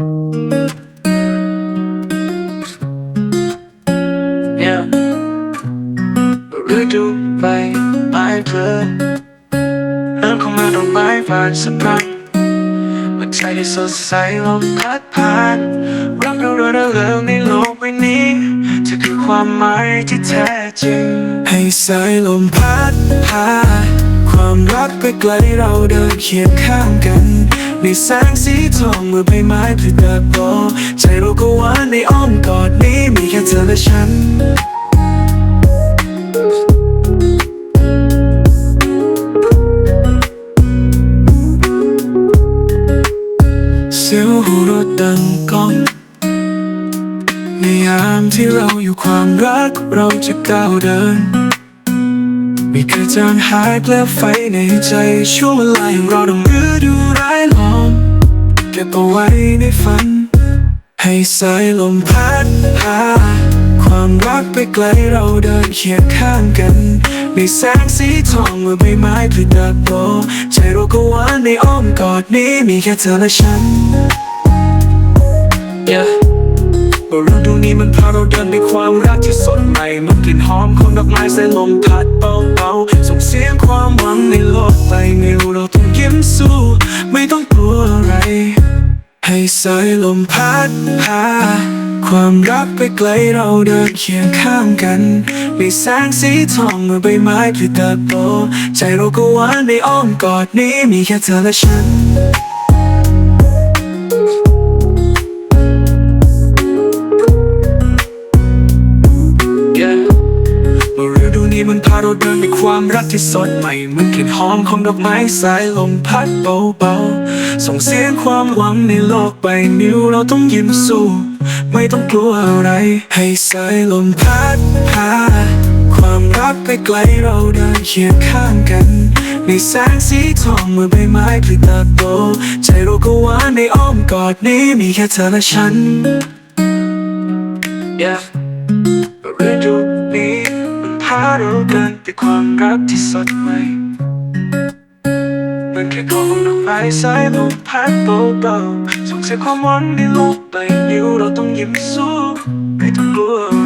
Yeah ฤดูใบไม้เพลินเริ่มเข้ามาดอกไม้บานสะพรั่งหัวใจที่สดใสลมพัดผ่านรักเราเรื่อเริงในโลกใบนี้จะคือความหมายที่แท้จริง ให้สายลมพัดพาความรักไปไกลเราเดินเคียงข้างกัน ในแสงสีทองเมื่อใบไม้ผลิเติบโตใจเราก็หวานในอ้อมกอดนี้มีแค่เธอและฉันเสียงหูรถดังก้องในยามที่เราอยู่ความรักเราจะก้าวเดินไม่เคยจางหายเปลวไฟในใจช่วงเวลาอย่างเราต้องฤดูร้ายล้อม เก็บเอาไว้ในฝัน ให้สายลมพัดพาความรักไปไกลเราเดินเคียงข้างกัน ในแสงสีทองเมื่อใบไม้ผลิเติบโตใจเราก็หวานในอ้อมกอดนี้มีแค่เธอและฉัน Yeah ว่าฤดูนี้มันพาเราเดินในความรักที่สดใหม่มันกลิ่นหอมของดอกไม้ใส่ลมพัดเบาๆส่งเสียงความหวังในโลกใบนี้เราต้องยิ้มสู้ ไม่ต้อง ให้สายลมพัดพาความรักไปไกลเราเดินเคียงข้างกันในแสงสีทองเมื่อใบไม้ผลิเติบโต ใจเราก็หวานในอ้อมกอดนี้มีแค่เธอและฉัน นี้มันพาเราเดินในความรักที่สดใหม่เหมันกลิ่นหอมของดอกไม้สายลมพัดเบาๆ ส่งเสียงความหวังในโลกใบนี้เราต้องยิ้มสู้ ไม่ต้องกลัวอะไร ให้สายลมพัดพาความรักไปไกลเราเดินเคียงข้างกัน ในแสงสีทองเมื่อใบไม้ผลิเติบโต ใจเราก็หวานในอ้อมกอดนี้มีแค่เธอและฉัน Yeah เราเกินไปความรักที่สดใหม่มันแค่ของดอกไม้สายลมพัดเบาๆส่งเสียงความหวังในโลกใบนี้เราต้องยิ้มสู้ไม่ต้องกลัว